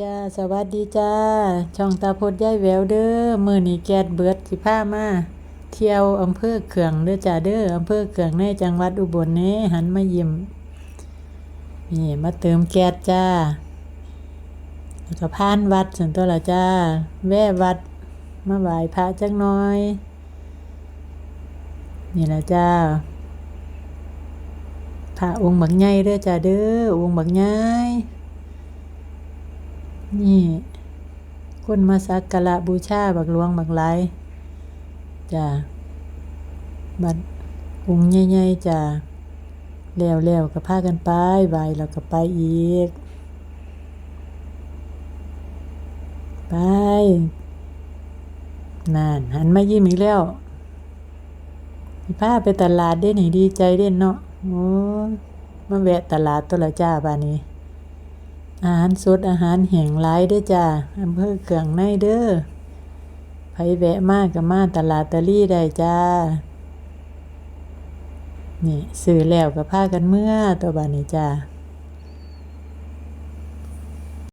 จ้าสวัสดีจ้า ช่องตาพดยายแววเด้อมือนีแกดเบิดสิพามาเที่ยวอำเภอเขืองเด้อจ้าเด้ออำเภอเขืองในจังหวัดอุบลเน่หันมายิ้มนี่มาเติมแก๊สจ้าแล้วก็ผ่านวัดสันตัวละจ้า แว่วัดมาไหว้พระจักน่อย นี่ละจ้าพระองค์บักใหญ่เด้อจ้าเด้อองค์บักใหญ่ นี่ คนมาสักการะบูชาบักหลวงบักหลายจ้ะบัดองค์ใหญ่ๆจ้ะแล้วแล้วก็พากันไปไหวแล้วก็ไปอีก ไปนั่นหันมายิ้มอีกแล้วสิพาไปตลาดเด้หนีดีใจเด่นเนาะโอ้มาแวะตลาดตัวละจ้าบานี้ อาหารสดอาหารแห่งหลายเด้อจ้าอำเภอเขืองในเด้อไผแวะมากกับมาตลาดตะลี่ได้จ้า นี่ซื้อแล้วก็พากันเมื่อตัวบานนี้จ้า